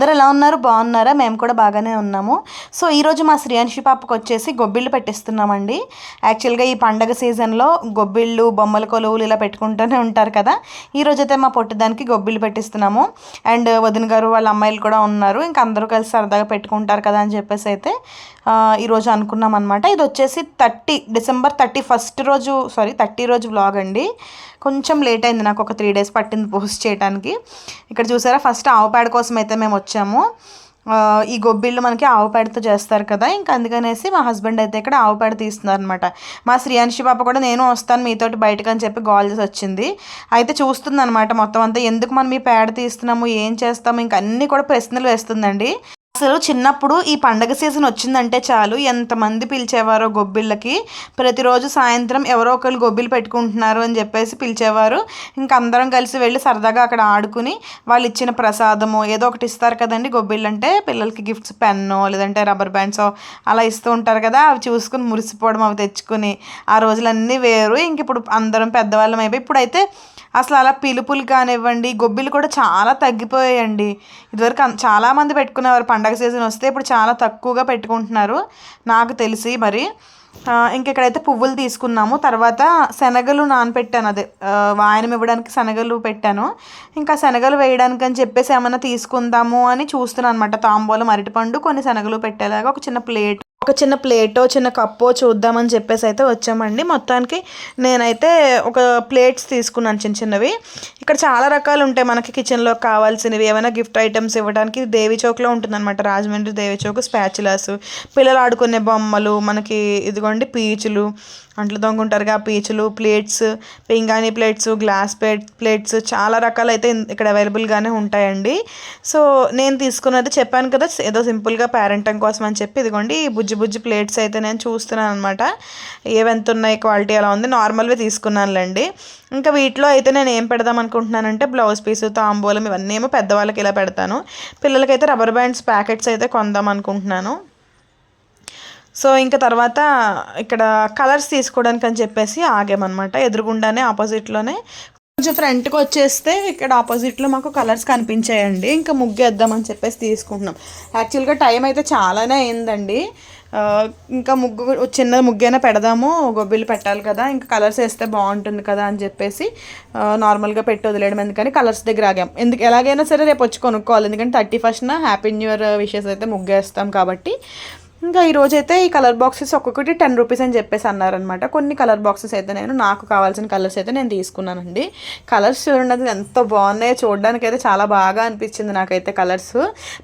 అందరూ ఎలా ఉన్నారు బాగున్నారా? మేము కూడా బాగానే ఉన్నాము. సో ఈరోజు మా శ్రీయాన్షి పాపకు వచ్చేసి గొబ్బిళ్ళు పెట్టిస్తున్నామండి. యాక్చువల్గా ఈ పండగ సీజన్లో గొబ్బిళ్ళు బొమ్మల కొలువులు ఇలా పెట్టుకుంటూనే ఉంటారు కదా. ఈరోజు అయితే మా పొట్టిదానికి గొబ్బిళ్ళు పెట్టిస్తున్నాము. అండ్ వదిన గారు వాళ్ళ అమ్మాయిలు కూడా ఉన్నారు. ఇంకా అందరూ కలిసి సరదాగా పెట్టుకుంటారు కదా అని చెప్పేసి అయితే ఈరోజు అనుకున్నాం అనమాట ఇది వచ్చేసి థర్టీ డిసెంబర్ థర్టీ ఫస్ట్ రోజు సారీ థర్టీ రోజు వ్లాగ్ అండి. కొంచెం లేట్ అయింది నాకు ఒక త్రీ డేస్ పట్టింది పోస్ట్ చేయడానికి ఇక్కడ చూసారా ఫస్ట్ ఆవు పేడ కోసం అయితే మేము వచ్చాము. ఈ గొబ్బిళ్ళు మనకి ఆవు పేడతో చేస్తారు కదా ఇంకా అందుకనేసి మా హస్బెండ్ అయితే ఇక్కడ ఆవు పేడ తీస్తున్నారు అనమాట మా శ్రీయాంశి పాప కూడా నేను వస్తాను మీతోటి బయటకు అని చెప్పి కాల్ చేసి వచ్చింది. అయితే చూస్తుంది అనమాట మొత్తం అంతా ఎందుకు మనం ఈ పేడ తీస్తున్నాము ఏం చేస్తాము ఇంకా అన్నీ కూడా ప్రశ్నలు వేస్తుందండి. అసలు చిన్నప్పుడు ఈ పండగ సీజన్ వచ్చిందంటే చాలు. ఎంతమంది పిలిచేవారో గొబ్బిళ్ళకి. ప్రతిరోజు సాయంత్రం ఎవరో ఒకరు గొబ్బిలు పెట్టుకుంటున్నారు అని చెప్పేసి పిలిచేవారు. ఇంకా అందరం కలిసి వెళ్ళి సరదాగా అక్కడ ఆడుకుని వాళ్ళు ఇచ్చిన ప్రసాదము ఏదో ఒకటి ఇస్తారు కదండి గొబ్బిళ్ళు అంటే పిల్లలకి గిఫ్ట్స్ పెన్నో లేదంటే రబ్బర్ బ్యాండ్సో అలా ఇస్తూ ఉంటారు కదా. అవి చూసుకుని మురిసిపోవడం అవి తెచ్చుకుని. ఆ రోజులన్నీ వేరు. ఇంక ఇప్పుడు అందరం పెద్దవాళ్ళం అయిపోయి ఇప్పుడైతే అసలు అలా పిలుపులు కానివ్వండి గొబ్బిలు కూడా చాలా తగ్గిపోయాయండి. ఇదివరకు చాలామంది పెట్టుకునేవారు పండగ సీజన్ వస్తే ఇప్పుడు చాలా తక్కువగా పెట్టుకుంటున్నారు నాకు తెలిసి మరి. ఇంకెక్కడైతే పువ్వులు తీసుకున్నాము తర్వాత శనగలు నానపెట్టాను అదే. వాయనం ఇవ్వడానికి శనగలు పెట్టాను. ఇంకా శనగలు వేయడానికి అని చెప్పేసి ఏమైనా తీసుకుందాము అని చూస్తున్నాను అనమాట తాంబూలం అరటిపండు కొన్ని శనగలు పెట్టేలాగా ఒక చిన్న ప్లేట్ ఒక చిన్న ప్లేటో చిన్న కప్పో చూద్దామని చెప్పేసి అయితే వచ్చామండి. మొత్తానికి నేనైతే ఒక ప్లేట్స్ తీసుకున్నాను చిన్న చిన్నవి. ఇక్కడ చాలా రకాలు ఉంటాయి మనకి కిచెన్లో కావాల్సినవి. ఏమైనా గిఫ్ట్ ఐటమ్స్ ఇవ్వడానికి దేవి చౌక్లో ఉంటుందన్నమాట. రాజమండ్రి దేవి చౌక్ స్పాచులాస్ పిల్లలు ఆడుకునే బొమ్మలు మనకి ఇదిగోండి పీచులు అంట్లు దొంగుంటారుగా పీచులు ప్లేట్స్ పింగాణి ప్లేట్స్ గ్లాస్ ప్లేట్ ప్లేట్స్ చాలా రకాలు అయితే ఇక్కడ అవైలబుల్గానే ఉంటాయండి. సో నేను తీసుకున్నది చెప్పాను కదా ఏదో సింపుల్గా పేరెంటం కోసం అని చెప్పి ఇదిగోండి ఈ బుజ్జి బుజ్జి ప్లేట్స్ అయితే నేను చూస్తున్నాను అనమాట ఏవెంత ఉన్నాయి క్వాలిటీ ఎలా ఉంది నార్మల్వి తీసుకున్నానులేండి. ఇంకా వీటిలో అయితే నేను ఏం పెడదాం అనుకుంటున్నానంటే బ్లౌజ్ పీస్ తాంబూలం ఇవన్నీ ఏమో పెద్దవాళ్ళకి ఇలా పెడతాను. పిల్లలకైతే రబ్బర్ బ్యాండ్స్ ప్యాకెట్స్ అయితే కొందాం అనుకుంటున్నాను. సో ఇంకా తర్వాత ఇక్కడ కలర్స్ తీసుకోవడానికి అని చెప్పేసి ఆగామన్నమాట. ఎదురుగుండానే ఆపోజిట్లోనే. కొంచెం ఫ్రంట్కి వచ్చేస్తే ఇక్కడ ఆపోజిట్లో మాకు కలర్స్ కనిపించాయండి. ఇంకా ముగ్గేద్దామని చెప్పేసి తీసుకుంటున్నాం. యాక్చువల్గా టైం అయితే చాలానే అయిందండి. ఇంకా ముగ్గు చిన్న ముగ్గైనా పెడదాము. గొబ్బిలు పెట్టాలి కదా. ఇంకా కలర్స్ వేస్తే బాగుంటుంది కదా అని చెప్పేసి నార్మల్గా పెట్టి వదిలేయడం. ఎందుకని కలర్స్ దగ్గర ఆగాం. ఎందుకు ఎలాగైనా సరే రేపు వచ్చి కొనుక్కోవాలి. ఎందుకంటే థర్టీ ఫస్ట్న హ్యాపీ న్యూ ఇయర్ విషెస్ అయితే ముగ్గేస్తాం కాబట్టి. ఇంకా ఈరోజైతే అయితే ఈ కలర్ బాక్సెస్ ఒక్కొక్కటి టెన్ రూపీస్ అని చెప్పేసి అన్నారనమాట కొన్ని కలర్ బాక్సెస్ అయితే నేను నాకు కావాల్సిన కలర్స్ అయితే నేను తీసుకున్నానండి. కలర్స్ చూడండి ఎంత బాగున్నాయో చూడడానికి అయితే చాలా బాగా అనిపించింది నాకైతే కలర్స్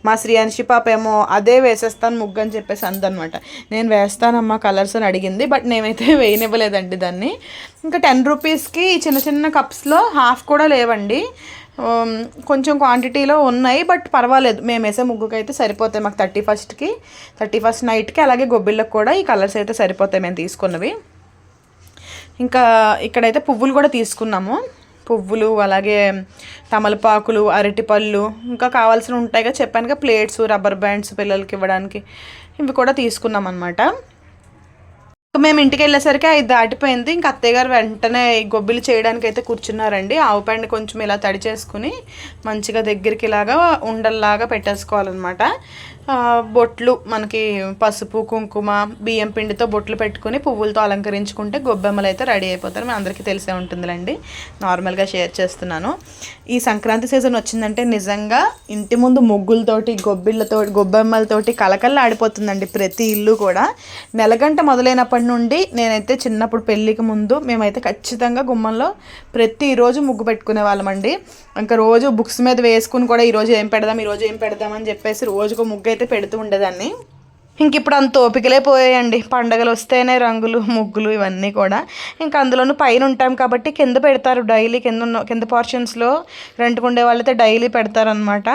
మా శ్రీయాన్షి పాప ఏమో అదే వేసేస్తాను ముగ్గు అని చెప్పేసి అందనమాట నేను వేస్తానమ్మా కలర్స్ అని అడిగింది బట్ నేనైతే వేయనివ్వలేదండి దాన్ని. ఇంకా టెన్ రూపీస్కి చిన్న చిన్న కప్స్లో హాఫ్ కూడా లేవండి. Um, కొంచెం క్వాంటిటీలో ఉన్నాయి బట్ పర్వాలేదు. మేము వేసే ముగ్గుకి అయితే సరిపోతాయి మాకు థర్టీ ఫస్ట్కి థర్టీ ఫస్ట్ నైట్కి అలాగే గొబ్బిళ్ళకి కూడా ఈ కలర్స్ అయితే సరిపోతాయి మేము తీసుకున్నవి. ఇంకా ఇక్కడైతే పువ్వులు కూడా తీసుకున్నాము. పువ్వులు అలాగే తమలపాకులు అరటిపళ్ళు ఇంకా కావాల్సిన ఉంటాయి కదా చెప్పానుగా ప్లేట్స్ రబ్బర్ బ్యాండ్స్ పిల్లలకి ఇవ్వడానికి. ఇవి కూడా తీసుకున్నాం అనమాట మేము ఇంటికి వెళ్ళేసరికి అది దాటిపోయింది. ఇంకా అత్తయ్య గారు వెంటనే గొబ్బిలు చేయడానికి అయితే కూర్చున్నారండి. ఆవు పెండ కొంచెం ఇలా తడి చేసుకుని మంచిగా దగ్గరికి ఇలాగా ఉండల్లాగా పెట్టేసుకోవాలన్నమాట. బొట్లు మనకి పసుపు కుంకుమ బియ్యం పిండితో బొట్లు పెట్టుకుని పువ్వులతో అలంకరించుకుంటే గొబ్బెమ్మలు అయితే రెడీ అయిపోతారు. మీ అందరికీ తెలిసే ఉంటుందిలేండి. నార్మల్గా షేర్ చేస్తున్నాను. ఈ సంక్రాంతి సీజన్ వచ్చిందంటే నిజంగా ఇంటి ముందు ముగ్గులతోటి గొబ్బిళ్ళతో గొబ్బెమ్మలతోటి కలకల్లా ఆడిపోతుందండి ప్రతి ఇల్లు కూడా. నెలగంట మొదలైనప్పటి నుండి నేనైతే చిన్నప్పుడు పెళ్ళికి ముందు మేమైతే ఖచ్చితంగా గుమ్మంలో ప్రతిరోజు ముగ్గు పెట్టుకునే వాళ్ళమండి. ఇంకా రోజు బుక్స్ మీద వేసుకుని కూడా ఈరోజు ఏం పెడదాం ఈరోజు ఏం పెడదాం అని చెప్పేసి రోజుకు ముగ్గు అయితే పెడుతూ ఉండేదాన్ని. ఇంక ఇప్పుడు అంత ఓపికలే పోయాయండి. పండగలు వస్తేనే రంగులు ముగ్గులు ఇవన్నీ కూడా. ఇంకా అందులోనూ పైన ఉంటాం కాబట్టి కింద పెడతారు డైలీ. కింద ఉన్న కింద పోర్షన్స్లో రెంట్కు ఉండే వాళ్ళైతే డైలీ పెడతారనమాట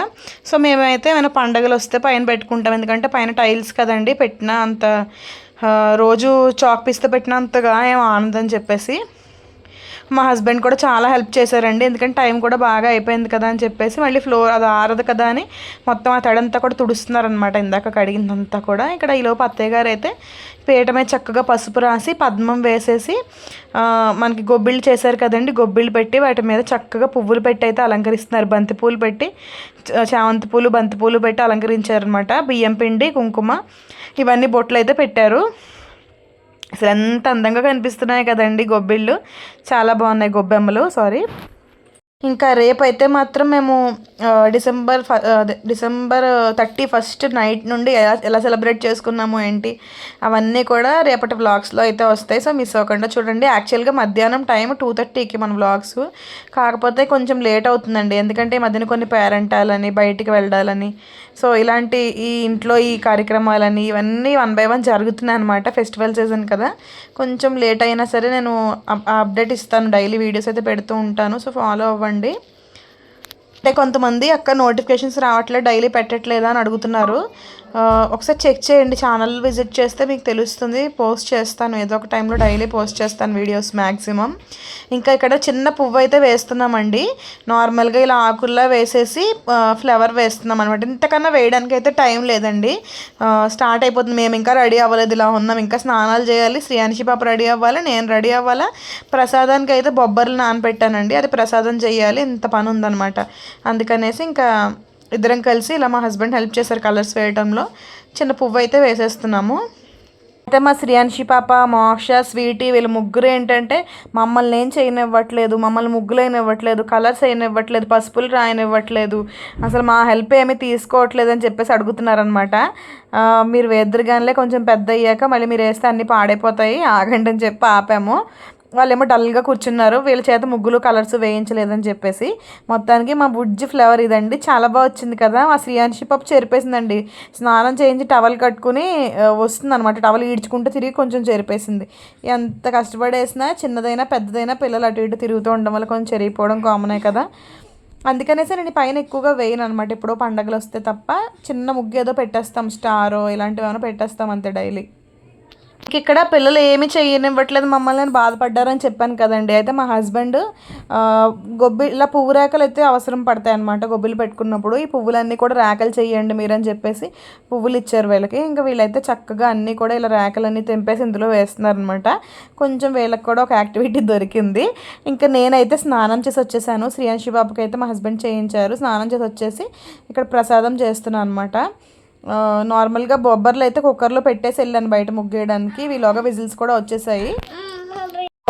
సో మేమైతే ఏమైనా పండగలు వస్తే పైన పెట్టుకుంటాం. ఎందుకంటే పైన టైల్స్ కదండి పెట్టిన అంత రోజు చాక్ పీస్తో పెట్టినంతగా ఏం ఆనందని చెప్పేసి మా హస్బెండ్ కూడా చాలా హెల్ప్ చేశారండి. ఎందుకంటే టైం కూడా బాగా అయిపోయింది కదా అని చెప్పేసి మళ్ళీ ఫ్లోర్ అది ఆరదు కదా అని మొత్తం ఆ తడంతా కూడా తుడుస్తున్నారనమాట ఇందాక కడిగిందంతా కూడా. ఇక్కడ ఈలోపు అత్తయ్య గారు అయితే పీట మీద చక్కగా పసుపు రాసి పద్మం వేసేసి మనకి గొబ్బిళ్ళు చేశారు కదండి. గొబ్బిళ్ళు పెట్టి వాటి మీద చక్కగా పువ్వులు పెట్టి అయితే అలంకరిస్తున్నారు. బంతి పూలు పెట్టి చామంతి పూలు బంతి పూలు పెట్టి అలంకరించారనమాట బియ్యం పిండి కుంకుమ ఇవన్నీ బొట్లు అయితే పెట్టారు. అసలు ఎంత అందంగా కనిపిస్తున్నాయి కదండి గొబ్బిళ్ళు. చాలా బాగున్నాయి గొబ్బెమ్మలు సారీ ఇంకా రేపైతే మాత్రం మేము December December thirty first night నుండి ఎలా ఎలా సెలబ్రేట్ చేసుకున్నాము ఏంటి అవన్నీ కూడా రేపటి వ్లాగ్స్లో అయితే వస్తాయి. సో మిస్ అవ్వకుండా చూడండి. యాక్చువల్గా మధ్యాహ్నం టైం టూ థర్టీకి మన వ్లాగ్స్. కాకపోతే కొంచెం లేట్ అవుతుందండి. ఎందుకంటే ఈ మధ్యన కొన్ని పేరెంటాలని బయటికి వెళ్ళాలని సో ఇలాంటి ఈ ఇంట్లో ఈ కార్యక్రమాలని ఇవన్నీ వన్ బై వన్ జరుగుతున్నాయి అనమాట ఫెస్టివల్ సీజన్ కదా. కొంచెం లేట్ అయినా సరే నేను అప్డేట్ ఇస్తాను. డైలీ వీడియోస్ అయితే పెడుతూ ఉంటాను. సో ఫాలో అవ్వండి. అంటే కొంతమంది అక్క నోటిఫికేషన్స్ రావట్లేదు డైలీ పెట్టట్లేదా అని అడుగుతున్నారు. ఒకసారి చెక్ చేయండి ఛానల్ విజిట్ చేస్తే మీకు తెలుస్తుంది. పోస్ట్ చేస్తాను. ఏదో ఒక టైంలో డైలీ పోస్ట్ చేస్తాను వీడియోస్ మ్యాక్సిమం ఇంకా ఇక్కడ చిన్న పువ్వు అయితే వేస్తున్నామండి. నార్మల్గా ఇలా ఆకుల్లా వేసేసి ఫ్లవర్ వేస్తున్నాం అనమాట ఇంతకన్నా వేయడానికి అయితే టైం లేదండి. స్టార్ట్ అయిపోతుంది. మేము ఇంకా రెడీ అవ్వలేదు. ఇలా ఉన్నాం. ఇంకా స్నానాలు చేయాలి. శ్రీయానిషి పాప రెడీ అవ్వాలి. నేను రెడీ అవ్వాలా? ప్రసాదానికి అయితే బొబ్బర్లు నానపెట్టానండి అది ప్రసాదం చేయాలి. ఇంత పని ఉందనమాట అందుకనేసి ఇంకా ఇద్దరం కలిసి ఇలా మా హస్బెండ్ హెల్ప్ చేశారు కలర్స్ వేయడంలో చిన్న పువ్వు అయితే వేసేస్తున్నాము. అయితే మా శ్రియాన్షి పాప మోక్ష స్వీటీ వీళ్ళ ముగ్గురు ఏంటంటే మమ్మల్ని ఏం చేయనివ్వట్లేదు మమ్మల్ని ముగ్గులు అయినివ్వట్లేదు కలర్స్ అయినివ్వట్లేదు పసుపులు రాయనివ్వట్లేదు. అసలు మా హెల్ప్ ఏమీ తీసుకోవట్లేదు అని చెప్పేసి అడుగుతున్నారనమాట మీరు వేద్దరుగానే కొంచెం పెద్ద అయ్యాక మళ్ళీ మీరు వేస్తే అన్నీ పాడైపోతాయి ఆగండి అని చెప్పి ఆపాము. వాళ్ళేమో డల్గా కూర్చున్నారు. వీళ్ళ చేత ముగ్గులు కలర్స్ వేయించలేదని చెప్పేసి. మొత్తానికి మా బుజ్జి ఫ్లేవర్ ఇదండి. చాలా బాగా వచ్చింది కదా. మా శ్రీయాంశి పాప చెరిపేసిందండి. స్నానం చేయించి టవల్ కట్టుకుని వస్తుంది అనమాట టవల్ ఈడ్చుకుంటూ తిరిగి కొంచెం చెరిపేసింది. ఎంత కష్టపడేసినా చిన్నదైనా పెద్దదైనా పిల్లలు అటు ఇటు తిరుగుతూ ఉండడం వల్ల కొంచెం చెరిగిపోవడం కామనే కదా. అందుకనేసి నేను పైన ఎక్కువగా వేయను అనమాట ఎప్పుడో పండగలు వస్తే తప్ప చిన్న ముగ్గు ఏదో పెట్టేస్తాం. స్టారో ఇలాంటివి ఏమైనా పెట్టేస్తాం అంతే డైలీ. ఇక్కడ పిల్లలు ఏమి చేయనివ్వట్లేదు మమ్మల్ని నేను బాధపడ్డారని చెప్పాను కదండి. అయితే మా హస్బెండ్ గొబ్బి ఇలా పువ్వు రేకలు అయితే అవసరం పడతాయి అనమాట గొబ్బిలు పెట్టుకున్నప్పుడు. ఈ పువ్వులన్నీ కూడా రేకలు చేయండి మీరని చెప్పేసి పువ్వులు ఇచ్చారు వీళ్ళకి. ఇంకా వీళ్ళైతే చక్కగా అన్నీ కూడా ఇలా రేకలన్నీ తెంపేసి ఇందులో వేస్తున్నారనమాట కొంచెం వీళ్ళకి కూడా ఒక యాక్టివిటీ దొరికింది. ఇంకా నేనైతే స్నానం చేసి వచ్చేసాను. శ్రీయాంశి బాబుకి అయితే మా హస్బెండ్ చేయించారు. స్నానం చేసి వచ్చేసి ఇక్కడ ప్రసాదం చేస్తున్నాను అనమాట నార్మల్గా బొబ్బర్లు అయితే కుక్కర్లో పెట్టేసి వెళ్ళాను బయట ముగ్గేయడానికి. వీలోగా విజిల్స్ కూడా వచ్చేసాయి.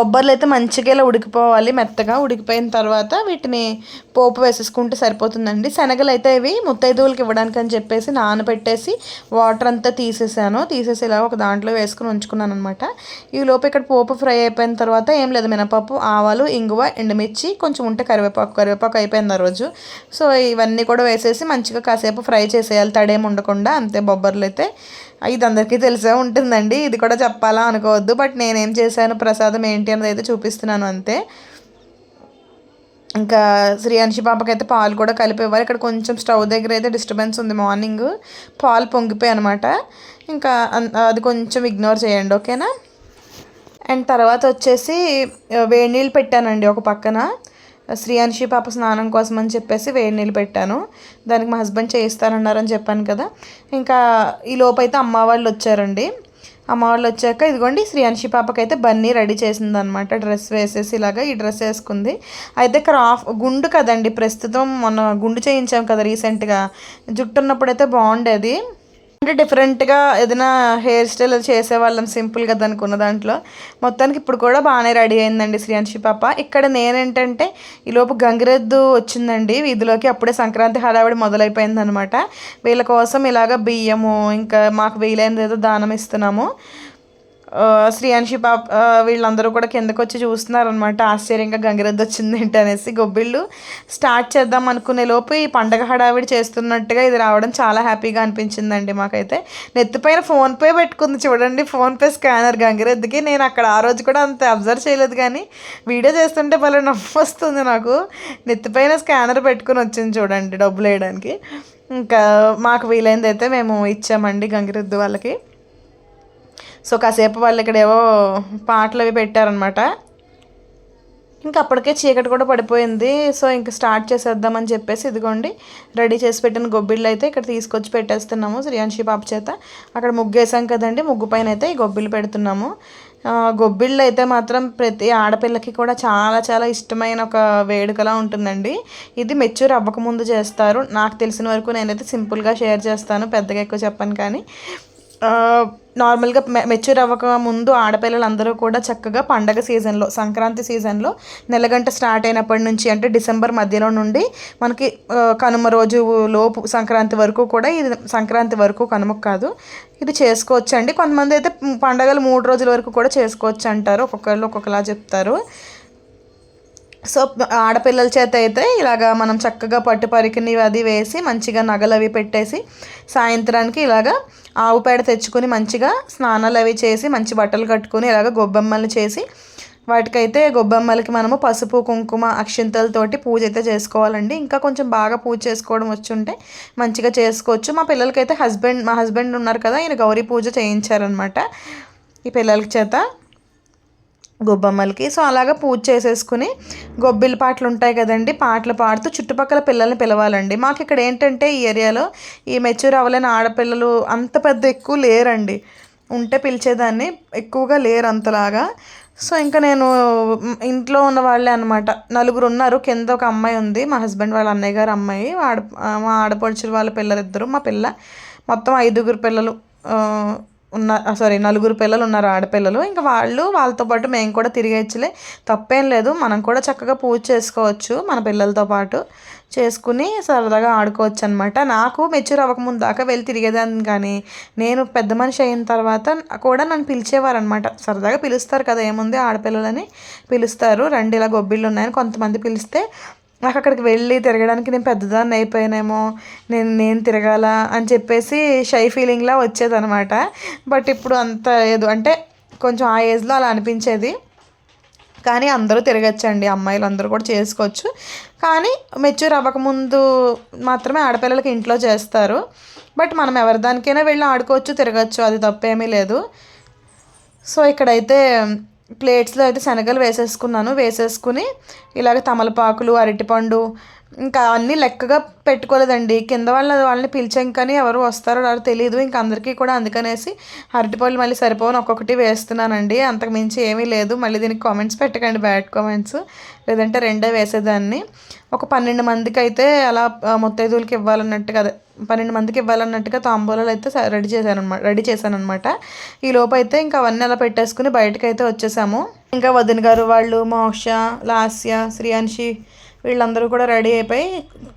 బొబ్బర్లు అయితే మంచిగా ఇలా ఉడికిపోవాలి మెత్తగా ఉడికిపోయిన తర్వాత వీటిని పోపు వేసేసుకుంటే సరిపోతుందండి. శనగలు అయితే ఇవి ముత్తైదువులకి ఇవ్వడానికి అని చెప్పేసి నానబెట్టేసి వాటర్ అంతా తీసేసాను. తీసేసి ఇలా ఒక దాంట్లో వేసుకుని ఉంచుకున్నాను అనమాట ఈ లోపు ఇక్కడ పోపు ఫ్రై అయిపోయిన తర్వాత ఏం లేదు మినపప్పు ఆవాలు ఇంగువ ఎండుమిర్చి కొంచెం ఉంటే కరివేపాకు కరివేపాకు అయిపోయింది ఆ రోజు. సో ఇవన్నీ కూడా వేసేసి మంచిగా కాసేపు ఫ్రై చేసేయాలి తడేం ఉండకుండా అంతే బొబ్బర్లు అయితే ఇది అందరికీ తెలిసే ఉంటుందండి. ఇది కూడా చెప్పాలా అనుకోవద్దు. బట్ నేనేం చేశాను? ప్రసాదం ఏంటి అనేది అయితే చూపిస్తున్నాను అంతే. ఇంకా శ్రీ అంశి పాపకైతే పాలు కూడా కలిపేవారు. ఇక్కడ కొంచెం స్టవ్ దగ్గర అయితే డిస్టర్బెన్స్ ఉంది మార్నింగ్. పాలు పొంగిపోయి అనమాట ఇంకా అది కొంచెం ఇగ్నోర్ చేయండి ఓకేనా? అండ్ తర్వాత వచ్చేసి వేడి నీళ్ళు పెట్టానండి ఒక పక్కన. శ్రీయాన్షి పాప స్నానం కోసం అని చెప్పేసి వేడి నీళ్ళు పెట్టాను. దానికి మా హస్బెండ్ చేయిస్తానన్నారని చెప్పాను కదా. ఇంకా ఈ లోపైతే అమ్మ వాళ్ళు వచ్చారండి. అమ్మ వాళ్ళు వచ్చాక ఇదిగోండి శ్రీయాన్షి పాపకైతే బన్నీ రెడీ చేసిందనమాట డ్రెస్ వేసేసి ఇలాగా ఈ డ్రెస్ వేసుకుంది. అయితే క్రాఫ్ గుండు కదండి ప్రస్తుతం మొన్న గుండు చేయించాం కదా రీసెంట్గా. జుట్టు ఉన్నప్పుడైతే అయితే బాగుండేది. అంటే డిఫరెంట్గా ఏదైనా హెయిర్ స్టైల్ చేసేవాళ్ళం సింపుల్గా అనుకున్న దాంట్లో. మొత్తానికి ఇప్పుడు కూడా బాగానే రెడీ అయిందండి శ్రీయాంశి పాప. ఇక్కడ నేనేంటంటే ఈలోపు గంగిరెద్దు వచ్చిందండి. వీధిలోకి అప్పుడే సంక్రాంతి హడావిడి మొదలైపోయిందనమాట వీళ్ళ కోసం ఇలాగ బియ్యము ఇంకా మాకు వీలైనది ఏదో దానం ఇస్తున్నాము. శ్రీయాన్షి పాప వీళ్ళందరూ కూడా కిందకు వచ్చి చూస్తున్నారనమాట ఆశ్చర్యంగా గంగిరెద్దు వచ్చింది ఏంటి అనేసి గొబ్బిళ్ళు. స్టార్ట్ చేద్దాం అనుకునే లోపు ఈ పండగ హడావిడి చేస్తున్నట్టుగా ఇది రావడం చాలా హ్యాపీగా అనిపించిందండి మాకైతే. నెత్తిపైన ఫోన్పే పెట్టుకుంది చూడండి ఫోన్పే స్కానర్ గంగిరెద్దుకి. నేను అక్కడ ఆ రోజు కూడా అంత అబ్జర్వ్ చేయలేదు కానీ వీడియో చేస్తుంటే భలే నవ్వు వస్తుంది నాకు. నెత్తిపైన స్కానర్ పెట్టుకుని వచ్చింది చూడండి డబ్బులు వేయడానికి. ఇంకా మాకు వీలైంది అయితే మేము ఇచ్చామండి గంగిరెద్దు వాళ్ళకి. సో కాసేపు వాళ్ళు ఇక్కడ ఏవో పాటలు అవి పెట్టారనమాట ఇంకా అప్పటికే చీకటి కూడా పడిపోయింది. సో ఇంకా స్టార్ట్ చేసేద్దామని చెప్పేసి ఇదిగోండి రెడీ చేసి పెట్టిన గొబ్బిళ్ళు అయితే ఇక్కడ తీసుకొచ్చి పెట్టేస్తున్నాము శ్రీయాంశి పాప చేత. అక్కడ ముగ్గు వేసాం కదండి ముగ్గు పైన అయితే ఈ గొబ్బిళ్ళు పెడుతున్నాము. గొబ్బిళ్ళు అయితే మాత్రం ప్రతి ఆడపిల్లకి కూడా చాలా చాలా ఇష్టమైన ఒక వేడుకలా ఉంటుందండి. ఇది మెచ్యూర్ అవ్వకముందు చేస్తారు. నాకు తెలిసిన వరకు నేనైతే సింపుల్గా షేర్ చేస్తాను పెద్దగా ఎక్కువ చెప్పను కానీ. నార్మల్గా మెచ్యూర్ అవ్వక ముందు ఆడపిల్లలందరూ కూడా చక్కగా పండగ సీజన్లో సంక్రాంతి సీజన్లో నెలగంట స్టార్ట్ అయినప్పటి నుంచి అంటే డిసెంబర్ మధ్యలో నుండి మనకి కనుమ రోజు లోపు సంక్రాంతి వరకు కూడా ఇది సంక్రాంతి వరకు కనుమ కాదు. ఇది చేసుకోవచ్చు అండి కొంతమంది అయితే పండగలు మూడు రోజుల వరకు కూడా చేసుకోవచ్చు అంటారు ఒక్కొక్కరు ఒక్కొక్కలా చెప్తారు. సో ఆడపిల్లల చేత అయితే ఇలాగా మనం చక్కగా పట్టు పరికిని అది వేసి మంచిగా నగలు అవి పెట్టేసి సాయంత్రానికి ఇలాగా ఆవు పేడ తెచ్చుకొని మంచిగా స్నానాలు అవి చేసి మంచి బట్టలు కట్టుకొని ఇలాగ గొబ్బెమ్మలు చేసి వాటికైతే గొబ్బెమ్మలకి మనము పసుపు కుంకుమ అక్షింతలతోటి పూజ అయితే చేసుకోవాలండి. ఇంకా కొంచెం బాగా పూజ చేసుకోవడం వచ్చి ఉంటే మంచిగా చేసుకోవచ్చు. మా పిల్లలకైతే హస్బెండ్ మా హస్బెండ్ ఉన్నారు కదా ఈయన గౌరీ పూజ చేయించారనమాట ఈ పిల్లలకి చేత. గొబ్బమ్మలకి. సో అలాగా పూజ చేసేసుకుని గొబ్బిలి పాటలు ఉంటాయి కదండి పాటలు పాడుతూ చుట్టుపక్కల పిల్లల్ని పిలవాలండి. మాకు ఇక్కడ ఏంటంటే ఈ ఏరియాలో ఈ మెచ్యూర్ అవ్వలేని ఆడపిల్లలు అంత పెద్ద ఎక్కువ లేరండి. ఉంటే పిలిచేదాన్ని ఎక్కువగా లేరు అంతలాగా. సో ఇంకా నేను ఇంట్లో ఉన్న వాళ్ళే అనమాట నలుగురు ఉన్నారు కింద ఒక అమ్మాయి ఉంది మా హస్బెండ్ వాళ్ళ అన్నయ్య గారు అమ్మాయి ఆడ మా ఆడపడుచులు వాళ్ళ పిల్లలు ఇద్దరు మా పిల్ల మొత్తం ఐదుగురు పిల్లలు ఉన్న సారీ నలుగురు పిల్లలు ఉన్నారు ఆడపిల్లలు. ఇంకా వాళ్ళు వాళ్ళతో పాటు మేము కూడా తిరిగేచ్చలే తప్పేం లేదు మనం కూడా చక్కగా పూజ చేసుకోవచ్చు మన పిల్లలతో పాటు చేసుకుని సరదాగా ఆడుకోవచ్చు అనమాట నాకు మెచ్యూర్ అవ్వకముందు దాకా వెళ్ళి తిరిగేదాన్ని కానీ నేను పెద్ద మనిషి అయిన తర్వాత కూడా నన్ను పిలిచేవారు అనమాట సరదాగా పిలుస్తారు కదా ఏముంది ఆడపిల్లలని? పిలుస్తారు. రండి ఇలా గొబ్బిళ్ళు ఉన్నాయని కొంతమంది పిలిస్తే నాకు అక్కడికి వెళ్ళి తిరగడానికి నేను పెద్దదాన్ని అయిపోయానేమో నేను నేను తిరగాల అని చెప్పేసి షై ఫీలింగ్లా వచ్చేదనమాట బట్ ఇప్పుడు అంత లేదు. అంటే కొంచెం ఆ ఏజ్లో అలా అనిపించేది. కానీ అందరూ తిరగచ్చండి. అమ్మాయిలు అందరూ కూడా చేసుకోవచ్చు. కానీ మెచ్యూర్ అవ్వకముందు మాత్రమే ఆడపిల్లలకి ఇంట్లో చేస్తారు. బట్ మనం ఎవరి దానికైనా వెళ్ళి ఆడుకోవచ్చు తిరగచ్చు. అది తప్పేమీ లేదు. సో ఇక్కడైతే ప్లేట్స్లో అయితే శనగలు వేసేసుకున్నాను. వేసేసుకుని ఇలాగ తమలపాకులు అరటిపండు ఇంకా అన్నీ లెక్కగా పెట్టుకోలేదండి. కింద వాళ్ళ వాళ్ళని పిలిచాం కానీ ఎవరు వస్తారో రారో తెలియదు ఇంక అందరికీ కూడా అందుకనేసి అరటిపళ్ళు మళ్ళీ సరిపోని ఒక్కొక్కటి వేస్తున్నానండి. అంతకు మించి ఏమీ లేదు. మళ్ళీ దీనికి కామెంట్స్ పెట్టకండి. బ్యాడ్ కామెంట్స్ లేదంటే రెండే వేసేదాన్ని. ఒక పన్నెండు మందికి అయితే అలా ముత్తైదువులకి ఇవ్వాలన్నట్టుగా అదే పన్నెండు మందికి ఇవ్వాలన్నట్టుగా తాంబూలాలు అయితే రెడీ చేశాను అనమాట రెడీ చేశాను అనమాట ఈ లోపు అయితే ఇంకా అవన్నీ అలా పెట్టేసుకుని బయటకు అయితే వచ్చేసాము. ఇంకా వదిన గారు వాళ్ళు మోక్ష లాస్య శ్రీయాన్షి వీళ్ళందరూ కూడా రెడీ అయిపోయి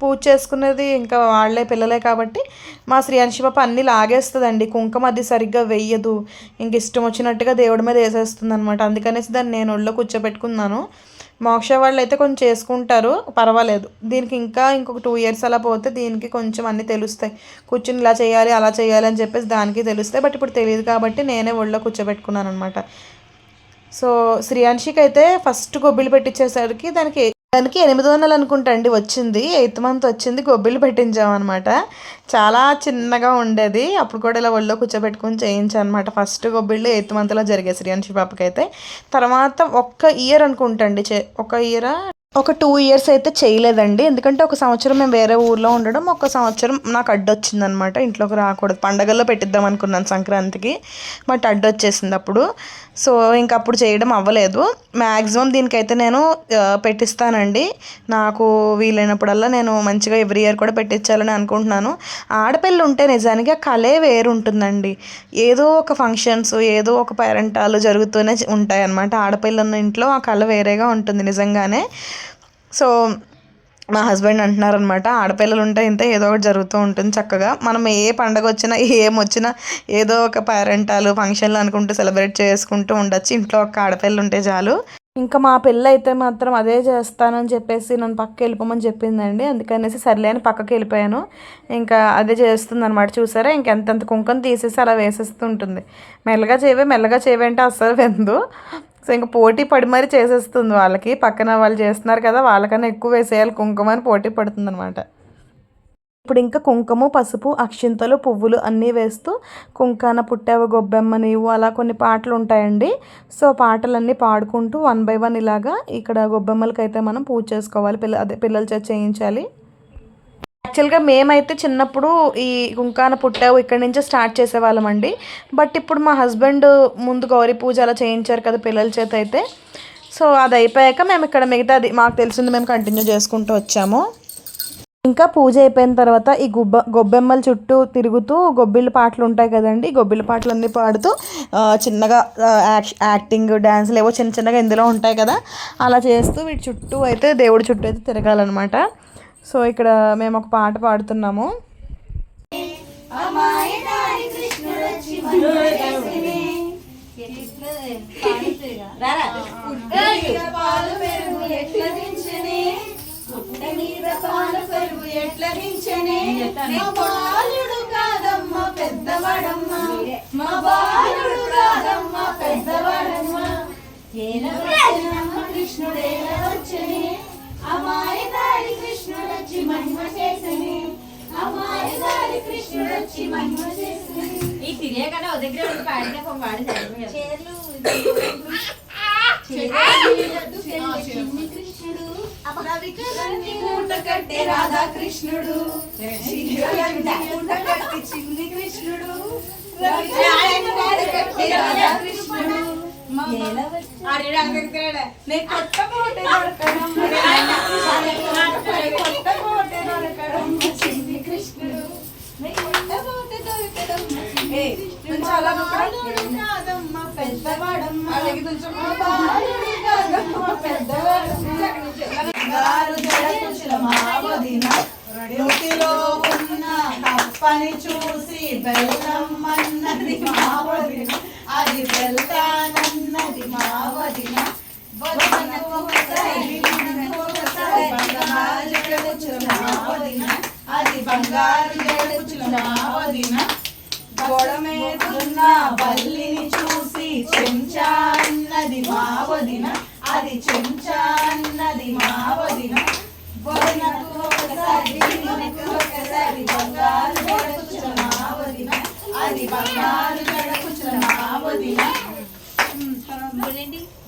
పూజ చేసుకునేది ఇంకా వాళ్ళే పిల్లలే కాబట్టి మా శ్రీ పాప అన్నీ లాగేస్తుందండి. కుంకుమ అది సరిగ్గా వెయ్యదు ఇంక ఇష్టం వచ్చినట్టుగా దేవుడి మీద వేసేస్తుంది అనమాట అందుకనేసి దాన్ని నేను ఒళ్ళో కూర్చోబెట్టుకున్నాను. మోక్ష వాళ్ళు అయితే కొంచెం చేసుకుంటారు పర్వాలేదు. దీనికి ఇంకా ఇంకొక టూ ఇయర్స్ అలా పోతే దీనికి కొంచెం అన్నీ తెలుస్తాయి. కూర్చుని ఇలా చేయాలి అలా చేయాలి అని చెప్పేసి దానికి తెలుస్తాయి. బట్ ఇప్పుడు తెలియదు కాబట్టి నేనే ఒళ్ళో కూర్చోబెట్టుకున్నాను అనమాట సో శ్రీయాన్షికి అయితే ఫస్ట్ గొబ్బిలు పెట్టించేసరికి దానికి దానికి ఎనిమిది వందలు అనుకుంటా అండి వచ్చింది. ఎయిత్ మంత్ వచ్చింది గొబ్బిలు పెట్టించామన్నమాట చాలా చిన్నగా ఉండేది. అప్పుడు కూడా ఇలా ఒళ్ళో కూర్చోబెట్టుకుని చేయించనమాట ఫస్ట్ గొబ్బిళ్ళు ఎయిత్ మంత్లో జరిగే శ్రీయాంశి పాపకైతే. తర్వాత ఒక్క ఇయర్ అనుకుంటండి చే ఒక ఇయరా? ఒక టూ ఇయర్స్ అయితే చేయలేదండి. ఎందుకంటే ఒక సంవత్సరం మేము వేరే ఊర్లో ఉండడం ఒక సంవత్సరం నాకు అడ్డొచ్చిందనమాట ఇంట్లోకి రాకూడదు. పండగల్లో పెట్టిద్దాం అనుకున్నాను సంక్రాంతికి బట్ అడ్డొచ్చేసింది అప్పుడు. సో ఇంకా అప్పుడు చేయడం అవ్వలేదు. మ్యాక్సిమం దీనికైతే నేను పెట్టిస్తానండి. నాకు వీలైనప్పుడల్లా నేను మంచిగా ఎవ్రీ ఇయర్ కూడా పెట్టించాలని అనుకుంటున్నాను. ఆడపిల్ల ఉంటే నిజానికి ఆ కళే వేరు ఉంటుందండి ఏదో ఒక ఫంక్షన్స్ ఏదో ఒక పేరెంటాలు జరుగుతూనే ఉంటాయి అన్నమాట ఆడపిల్ల ఇంట్లో ఆ కళ వేరేగా ఉంటుంది నిజంగానే. సో మా హస్బెండ్ అంటున్నారనమాట ఆడపిల్లలు ఉంటే ఇంత ఏదో ఒకటి జరుగుతూ ఉంటుంది చక్కగా. మనం ఏ పండగ వచ్చినా ఏం వచ్చినా ఏదో ఒక పేరెంటాలు ఫంక్షన్లు అనుకుంటూ సెలబ్రేట్ చేసుకుంటూ ఉండొచ్చు. ఇంట్లో ఒక ఆడపిల్ల ఉంటే చాలు. ఇంకా మా పిల్ల అయితే మాత్రం అదే చేస్తానని చెప్పేసి నన్ను పక్కకి వెళ్ళిపోమని చెప్పిందండి. అందుకనేసి సర్లే అని పక్కకి వెళ్ళిపోయాను. ఇంకా అదే చేస్తుంది అనమాట చూసారా ఇంకెంతంత కుంకం తీసేసి అలా వేసేస్తుంటుంది. మెల్లగా చేవే మెల్లగా చేవేంటే అస్సలు వెందు సో ఇంకా పోటీ పడి మరీ చేసేస్తుంది వాళ్ళకి. పక్కన వాళ్ళు చేస్తున్నారు కదా వాళ్ళకన్నా ఎక్కువ వేసేయాలి కుంకుమ అని పోటీ పడుతుంది అనమాట ఇప్పుడు ఇంకా కుంకుమ పసుపు అక్షింతలు పువ్వులు అన్నీ వేస్తూ కుంకాన పుట్టావు గొబ్బెమ్మ నీవు అలా కొన్ని పాటలు ఉంటాయండి. సో పాటలన్నీ పాడుకుంటూ వన్ బై వన్ ఇలాగా ఇక్కడ గొబ్బెమ్మలకైతే మనం పూజ చేసుకోవాలి. పిల్ల అదే పిల్లల చేయించాలి. యాక్చువల్గా మేమైతే చిన్నప్పుడు ఈ గుంకాన పుట్టావు ఇక్కడి నుంచే స్టార్ట్ చేసేవాళ్ళం అండి బట్ ఇప్పుడు మా హస్బెండ్ ముందు గౌరీ పూజ అలా చేయించారు కదా పిల్లల చేత అయితే. సో అది అయిపోయాక మేము ఇక్కడ మిగతాది మాకు తెలిసింది మేము కంటిన్యూ చేసుకుంటూ వచ్చాము. ఇంకా పూజ అయిపోయిన తర్వాత ఈ గుబ్బ గొబ్బెమ్మల చుట్టూ తిరుగుతూ గొబ్బిళ్ళ పాటలు ఉంటాయి కదండి గొబ్బిళ్ళ పాటలు అన్నీ పాడుతూ చిన్నగా యాక్- యాక్టింగ్ డ్యాన్స్లు ఏవో చిన్న చిన్నగా ఇందులో ఉంటాయి కదా అలా చేస్తూ వీటి చుట్టూ అయితే దేవుడి చుట్టూ అయితే తిరగాలన్నమాట. సో ఇక్కడ మేము ఒక పాట పాడుతున్నాము. మా బాలుడు కాదమ్మ పెద్దవాడమ్మ. ఏల కృష్ణుడేల వచ్చనే అమ్మాయి దారి కృష్ణుడొచ్చి మహిమ చేసనే అమ్మాయి దారి కృష్ణుడొచ్చి మహిమ చేసనే ఈ తిరిగాకనే ఓ దగ్గర ఉండి పాడితే ఒక పాడి సరిపోయాడు. చేర్లు కృష్ణుడు రవికలన్నీ మూట కట్టే రాధాకృష్ణుడు. కట్టి చిన్ని కృష్ణుడు. కట్టే రాధాకృష్ణుడు. కృష్ణుడు చాలా పెద్దవాడమ్మ పెద్దవాడమ్మ ఉన్న కప్పని చూసి బెల్లమ్మన్నది అన్నది మావదిన అది వెళ్తానన్నది మా వదిన. అది బంగారు జడకుచుల మావదిన గోడ మీదున్న బల్లిని చూసి చెంచా అన్నది మా వదిన. అది చెంచా అన్నది మావదిన వదినకు ఒకసారి ఒకసారి బంగారు గడకుచుల అది బంగారు గడకుచుల మావదిన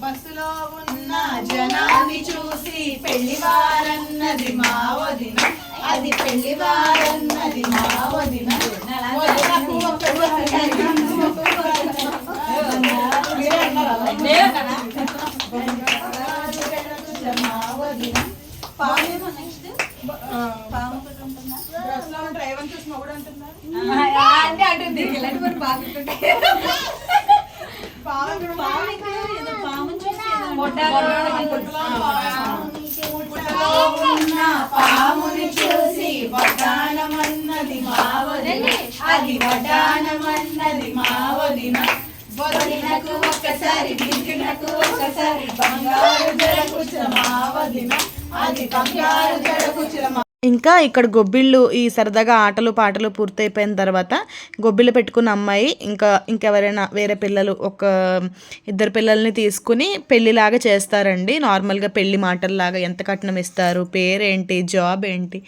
బస్సులో ఉన్న జనాన్ని చూసి పెళ్ళివారన్నది మావదిన అది పెళ్ళివారన్నది మావదిన వదినకు ఒకసారి లేవు కదా? ఆ, అంటే అంటుంది. ఇలాంటి మరి బాగుంటుంది. ఉన్న పాముని చూసి వడ్డానమన్నది మావదిన అది వడ్డానమన్నది మావదిన వదినకు ఒక్కసారి బిడ్డకు ఒక్కసారి బంగారు జడకుచుల మావదిన అది బంగారు జడకుచుల ఇంకా ఇక్కడ గొబ్బిళ్ళు ఈ సరదాగా ఆటలు పాటలు పూర్తయిపోయిన తర్వాత గొబ్బిళ్ళు పెట్టుకున్న అమ్మాయి ఇంకా ఇంకెవరైనా వేరే పిల్లలు ఒక ఇద్దరు పిల్లల్ని తీసుకుని పెళ్ళిలాగా చేస్తారండి. నార్మల్గా పెళ్ళి మాటల్లాగా ఎంత కట్నం ఇస్తారు పేరేంటి జాబ్ ఏంటి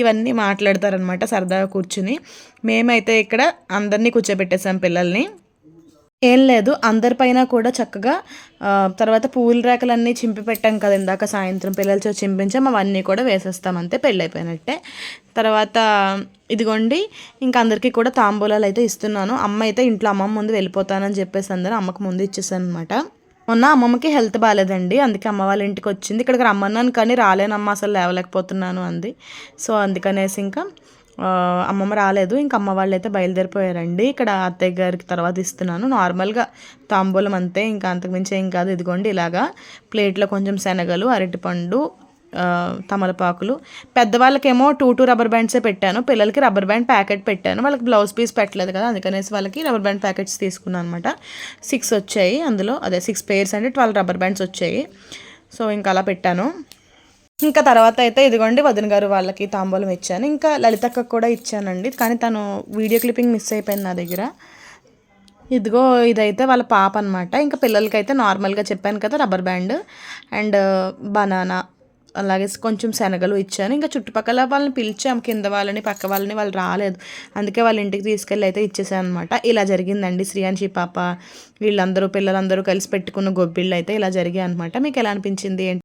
ఇవన్నీ మాట్లాడతారనమాట సరదాగా కూర్చుని. మేమైతే ఇక్కడ అందరినీ కూర్చోబెట్టేసాం పిల్లల్ని. ఏం లేదు అందరిపైన కూడా చక్కగా తర్వాత పూల రేకలన్నీ చింపి పెట్టాం కదా ఇందాక సాయంత్రం పిల్లలతో చింపించాం అవన్నీ కూడా వేసేస్తాం అంతే పెళ్ళి అయిపోయినట్టే తర్వాత ఇదిగోండి ఇంకా అందరికీ కూడా తాంబూలాలు అయితే ఇస్తున్నాను. అమ్మ అయితే ఇంట్లో అమ్మమ్మ ముందు వెళ్ళిపోతానని చెప్పేసి అందరూ అమ్మకు ముందు ఇచ్చేసాను అనమాట మొన్న అమ్మమ్మకి హెల్త్ బాగాలేదండి అందుకే అమ్మ వాళ్ళ ఇంటికి వచ్చింది. ఇక్కడికి రమ్మన్నాను కానీ రాలేనమ్మ అసలు లేవలేకపోతున్నాను అంది. సో అందుకనేసి ఇంకా అమ్మమ్మ రాలేదు ఇంకా అమ్మ వాళ్ళు అయితే బయలుదేరిపోయారండి. ఇక్కడ అత్తయ్య గారికి తర్వాత ఇస్తున్నాను. నార్మల్గా తాంబూలం అంతే ఇంకా అంతకుమించి ఏం కాదు. ఇదిగోండి ఇలాగా ప్లేట్లో కొంచెం శనగలు అరటిపండు తమలపాకులు. పెద్దవాళ్ళకేమో టూ టూ రబ్బర్ బ్యాండ్సే పెట్టాను. పిల్లలకి రబ్బర్ బ్యాండ్ ప్యాకెట్ పెట్టాను. వాళ్ళకి బ్లౌజ్ పీస్ పెట్టలేదు కదా అందుకనేసి వాళ్ళకి రబ్బర్ బ్యాండ్ ప్యాకెట్స్ తీసుకున్నాను అనమాట సిక్స్ వచ్చాయి అందులో. అదే సిక్స్ పేర్స్ అంటే ట్వెల్వ్ రబ్బర్ బ్యాండ్స్ వచ్చాయి. సో ఇంకా అలా పెట్టాను. ఇంకా తర్వాత అయితే ఇదిగోండి వదిన గారు వాళ్ళకి తాంబూలం ఇచ్చాను. ఇంకా లలితక్క కూడా ఇచ్చానండి. కానీ తను వీడియో క్లిప్పింగ్ మిస్ అయిపోయింది నా దగ్గర. ఇదిగో ఇదైతే వాళ్ళ పాప అనమాట ఇంకా పిల్లలకైతే నార్మల్గా చెప్పాను కదా రబ్బర్ బ్యాండ్ అండ్ బనానా అలాగే కొంచెం శనగలు ఇచ్చాను. ఇంకా చుట్టుపక్కల వాళ్ళని పిలిచాం కింద వాళ్ళని పక్క వాళ్ళని వాళ్ళు రాలేదు. అందుకే వాళ్ళ ఇంటికి తీసుకెళ్ళి అయితే ఇచ్చేసాను అనమాట ఇలా జరిగిందండి శ్రీయాన్షి పాప. వీళ్ళందరూ పిల్లలందరూ కలిసి పెట్టుకున్న గొబ్బిళ్ళు అయితే ఇలా జరిగాయి అనమాట మీకు ఎలా అనిపించింది ఏంటి?